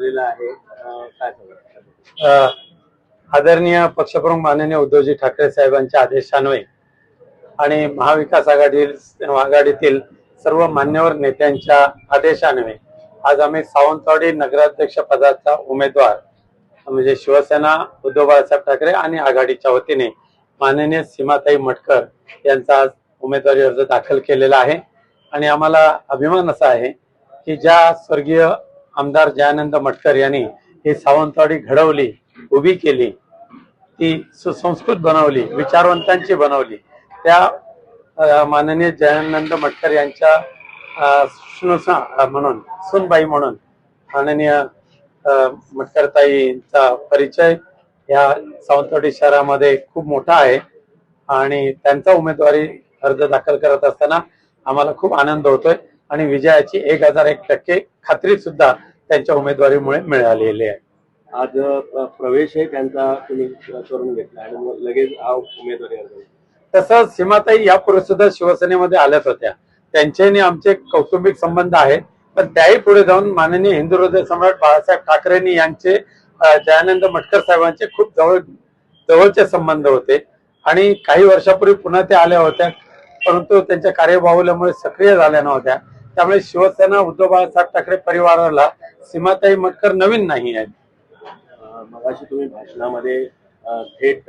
ठरलेलं आहे. काय सांगा आदरणीय पक्षप्रमुख माननीय उद्धवजी ठाकरे साहेबांच्या आदेशान्वये आणि महाविकास आघाडी आघाडीतील सर्व मान्यवर नेत्यांच्या आदेशान्वये आज आम्ही सावंतवाडी नगराध्यक्ष पदाचा उमेदवार म्हणजे शिवसेना उद्धव बाळासाहेब ठाकरे आणि आघाडीच्या वतीने माननीय सीमाताई मटकर यांचा आज उमेदवारी अर्ज दाखल केलेला आहे. आणि आम्हाला अभिमान असा आहे की ज्या स्वर्गीय आमदार जयानंद मटकर यांनी ही सावंतवाडी घडवली उभी केली ती सुसंस्कृत बनवली विचारवंतांची बनवली. त्या माननीय जयानंद मटकर यांच्या म्हणून सुनबाई म्हणून माननीय मटकरताईंचा परिचय या सावंतवाडी शहरामध्ये खूप मोठा आहे आणि त्यांचा उमेदवारी अर्ज दाखल करत असताना आम्हाला खूप आनंद होतोय. आणि विजयाची एक हजार एक टक्के खात्री सुद्धा त्यांच्या उमेदवारीमुळे मिळालेली आहे. आज प्रवेश आहे त्यांचा तुम्ही करून घेतला आणि मग लगेच हा उमेदवारी अर्ज तसंच सीमाताई यापूर्वी सुद्धा शिवसेनेमध्ये आल्याच होत्या. त्यांच्याने आमचे कौटुंबिक संबंध आहेत. पण त्याही पुढे जाऊन माननीय हिंदू हृदय सम्राट बाळासाहेब ठाकरेंनी यांचे जयानंद मटकर साहेबांचे खूप जवळ जवळचे संबंध होते. आणि काही वर्षापूर्वी पुन्हा ते आल्या होत्या. परंतु त्यांच्या कार्यबाहुल्यामुळे सक्रिय झाल्या नव्हत्या. त्यामुळे शिवसेना उद्धव बाळासाहेब ठाकरे परिवाराला सीमाताई मटकर नवीन नाही आहेत. मगाशी तुम्ही भाषणामध्ये थेट